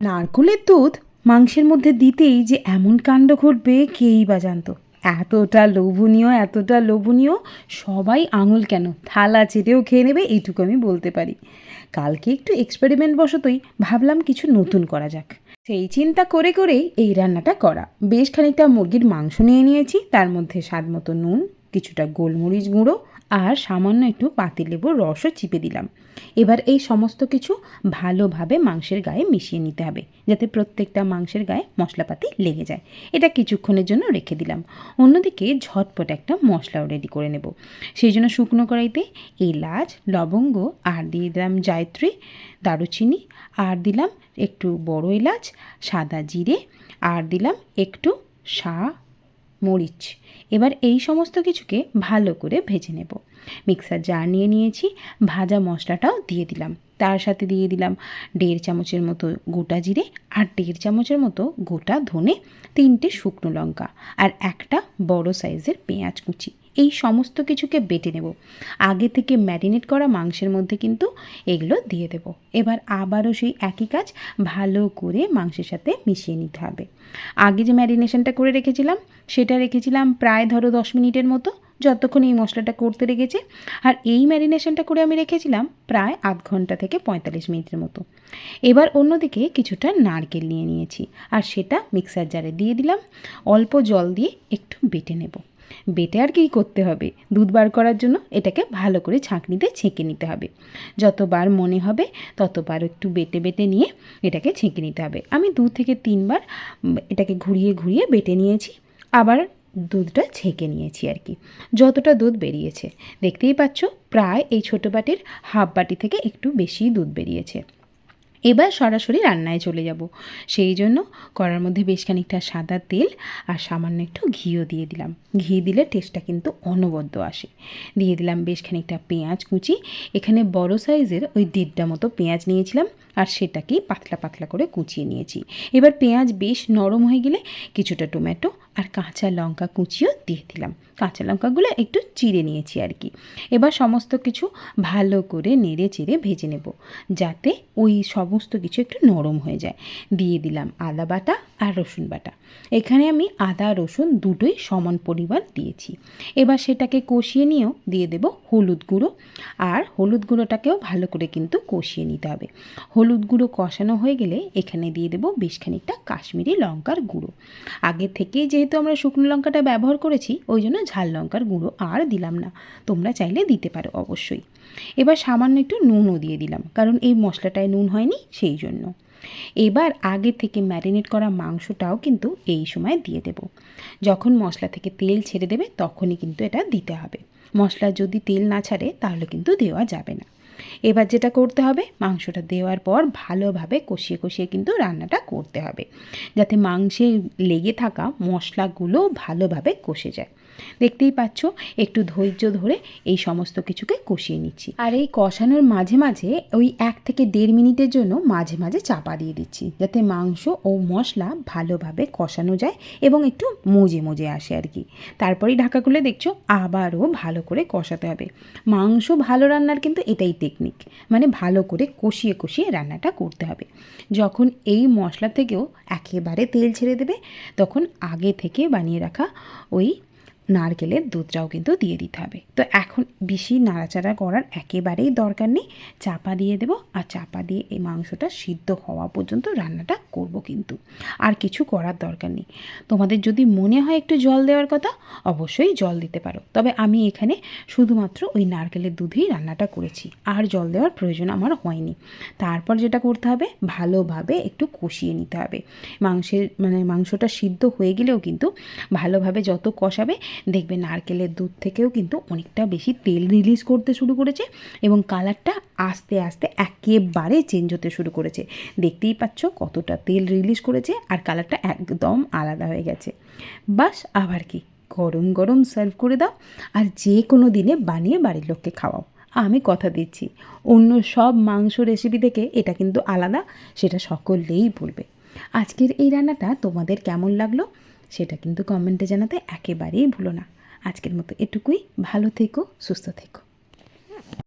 নারকোলের দুধ মাংসের মধ্যে দিতেই যে এমন কাণ্ড ঘটবে, কেই বা জানতো? এতটা লোভনীয় এতটা লোভনীয়, সবাই আঙুল কেন? থালা চেটেও খেয়ে নেবে, এইটুকু আমি বলতে পারি। কালকে একটু এক্সপেরিমেন্ট বশতই ভাবলাম কিছু নতুন করা যাক। সেই চিন্তা করে করেই এই রান্নাটা করা। বেশ খানিকটা মুরগির মাংস নিয়ে নিয়েছি, তার মধ্যে স্বাদ মতো নুন, কিছুটা গোলমরিচ গুঁড়ো আর সামান্য একটু পাতিলেবুর রসও চিপে দিলাম। এবার এই সমস্ত কিছু ভালোভাবে মাংসের গায়ে মিশিয়ে নিতে হবে, যাতে প্রত্যেকটা মাংসের গায়ে মশলাপাতি লেগে যায়। এটা কিছুক্ষণের জন্য রেখে দিলাম। অন্যদিকে ঝটপট একটা মশলাও রেডি করে নেব। সেই জন্য শুকনো কড়াইতে এলাচ, লবঙ্গ, আর দিয়ে দিলাম জায়ত্রী, দারুচিনি, আর দিলাম একটু বড় এলাচ, সাদা জিরে, আর দিলাম একটু সা মরিচ। এবার এই সমস্ত কিছুকে ভালো করে ভেজে নেব। মিক্সার জার নিয়ে নিয়েছি, ভাজা মশলাটাও দিয়ে দিলাম। তার সাথে দিয়ে দিলাম দেড় চামচের মতো গোটা জিরে আর দেড় চামচের মতো গোটা ধনে তিনটে শুকনো লঙ্কা আর একটা বড় সাইজের পেঁয়াজ কুচি। এই সমস্ত কিছুকে বেটে নেব। আগে থেকে ম্যারিনেট করা মাংসের মধ্যে কিন্তু এগুলো দিয়ে দেব। এবার আবারও সেই একই কাজ ভালো করে মাংসের সাথে মিশিয়ে নিতে হবে। আগে যে ম্যারিনেশনটা করে রেখেছিলাম, সেটা রেখেছিলাম প্রায় ধরো দশ মিনিটের মতো, যতক্ষণ এই মশলাটা করতে রেখেছে আর এই ম্যারিনেশনটা করে আমি রেখেছিলাম প্রায় আধ ঘণ্টা থেকে পঁয়তাল্লিশ মিনিটের মতো। এবার অন্যদিকে কিছুটা নারকেল নিয়ে নিয়েছি, আর সেটা মিক্সার জারে দিয়ে দিলাম। অল্প জল দিয়ে একটু বেটে নেব। বেটে আর কী করতে হবে? দুধ বার করার জন্য এটাকে ভালো করে ছাঁকনিতে ছেঁকে নিতে হবে। যতবার মনে হবে, ততবার একটু বেটে বেটে নিয়ে এটাকে ছেঁকে নিতে হবে। আমি দু থেকে তিনবার এটাকে ঘুরিয়ে ঘুরিয়ে বেটে নিয়েছি, আবার দুধটা ছেঁকে নিয়েছি আর কি। যতটা দুধ বেরিয়েছে। দেখতেই পাচ্ছ, প্রায় এই ছোটো বাটির হাফ বাটি থেকে একটু বেশি দুধ বেরিয়েছে। এবার সরাসরি রান্নায় চলে যাব। সেই জন্য কড়ার মধ্যে বেশ খানিকটা সাদা তেল আর সামান্য একটু ঘিও দিয়ে দিলাম। ঘি দিলে টেস্টটা কিন্তু অনবদ্য আসে। দিয়ে দিলাম বেশ খানিকটা পেঁয়াজ কুচি। এখানে বড় সাইজের ওই দেড়টা মতো পেঁয়াজ নিয়েছিলাম আর সেটাকেই পাতলা পাতলা করে কুচিয়ে নিয়েছি। এবার পেঁয়াজ বেশ নরম হয়ে গেলে কিছুটা টমেটো আর কাঁচা লঙ্কা কুচিও দিয়ে দিলাম। কাঁচা লঙ্কাগুলো একটু চিড়ে নিয়েছি আর কি। এবার সমস্ত কিছু ভালো করে নেড়ে চেড়ে ভেজে নেব, যাতে ওই সমস্ত কিছু একটু নরম হয়ে যায়। দিয়ে দিলাম আদা বাটা আর রসুন বাটা। এখানে আমি আদা, রসুন দুটোই সমান পরিমাণ দিয়েছি। এবার সেটাকে কষিয়ে নিয়েও দিয়ে দেব হলুদ গুঁড়ো। আর হলুদ গুঁড়োটাকেও ভালো করে কিন্তু কষিয়ে নিতে হবে। হলুদ গুঁড়ো কষানো হয়ে গেলে এখানে দিয়ে দেবো বেশ খানিকটা কাশ্মীরি লঙ্কার গুঁড়ো। আগে থেকেই যেহেতু আমরা শুকনো লঙ্কাটা ব্যবহার করেছি, ওই জন্য ঝাল লঙ্কার গুঁড়ো আর দিলাম না। তোমরা চাইলে দিতে পারো অবশ্যই। এবার সামান্য একটু নুনও দিয়ে দিলাম, কারণ এই মশলাটায় নুন হয়নি সেই জন্য। এবার আগে থেকে ম্যারিনেট করা মাংসটাও কিন্তু এই সময় দিয়ে দেব। যখন মশলা থেকে তেল ছেড়ে দেবে, তখনই কিন্তু এটা দিতে হবে। মশলা যদি তেল না ছাড়ে, তাহলে কিন্তু দেওয়া যাবে না। এবার যেটা করতে হবে, মাংসটা দেওয়ার পর ভালোভাবে কষিয়ে কষিয়ে কিন্তু রান্নাটা করতে হবে। যাতে মাংসে লেগে থাকা মশলাগুলো ভালোভাবে কষে যায়। দেখতেই পাচ্ছ, একটু ধৈর্য ধরে এই সমস্ত কিছুকে কষিয়ে নিচ্ছি। আর এই কষানোর মাঝে মাঝে ওই এক থেকে দেড় মিনিটের জন্য মাঝে মাঝে চাপা দিয়ে দিচ্ছি, যাতে মাংস ও মশলা ভালোভাবে কষানো যায় এবং একটু মজে মজে আসে আর কি। তারপরেই ঢাকা খুলে দেখছ, আবারও ভালো করে কষাতে হবে। মাংস ভালো রান্নার কিন্তু এটাই টেকনিক মানে ভালো করে কষিয়ে কষিয়ে রান্নাটা করতে হবে। যখন এই মশলা থেকেও একেবারে তেল ছেড়ে দেবে, তখন আগে থেকে বানিয়ে রাখা ওই নারকেলের দুধটাও কিন্তু দিয়ে দিতে হবে। তো এখন বেশি নাড়াচাড়া করার একেবারেই দরকার নেই। চাপা দিয়ে দেব আর চাপা দিয়ে এই মাংসটা সিদ্ধ হওয়া পর্যন্ত রান্নাটা করব কিন্তু। আর কিছু করার দরকার নেই। তোমাদের যদি মনে হয় একটু জল দেওয়ার কথা, অবশ্যই জল দিতে পারো। তবে আমি এখানে শুধুমাত্র ওই নারকেলের দুধেই রান্নাটা করেছি। আর জল দেওয়ার প্রয়োজন আমার হয়নি। তারপর যেটা করতে হবে, ভালোভাবে একটু কষিয়ে নিতে হবে। মাংসের মানে মাংসটা সিদ্ধ হয়ে গেলেও কিন্তু ভালোভাবে যত কষাবে দেখবে নারকেলের দুধ থেকেও কিন্তু অনেকটা বেশি তেল রিলিজ করতে শুরু করেছে এবং কালারটা আস্তে আস্তে একেবারে চেঞ্জ হতে শুরু করেছে। দেখতেই পাচ্ছ কতটা তেল রিলিজ করেছে আর কালারটা একদম আলাদা হয়ে গেছে। বাস, আবার কি? গরম গরম সার্ভ করে দাও আর যে কোনো দিনে বানিয়ে বাড়ির লোককে খাওয়াও। আমি কথা দিচ্ছি, অন্য সব মাংস রেসিপি থেকে এটা কিন্তু আলাদা, সেটা সকলেই বলবে আজকের এই রান্নাটা তোমাদের কেমন লাগল? সেটা কিন্তু কমেন্টে জানাতে একেবারেই ভুলো না। আজকের মতো এটুকুই। ভালো থেকো সুস্থ থেকো।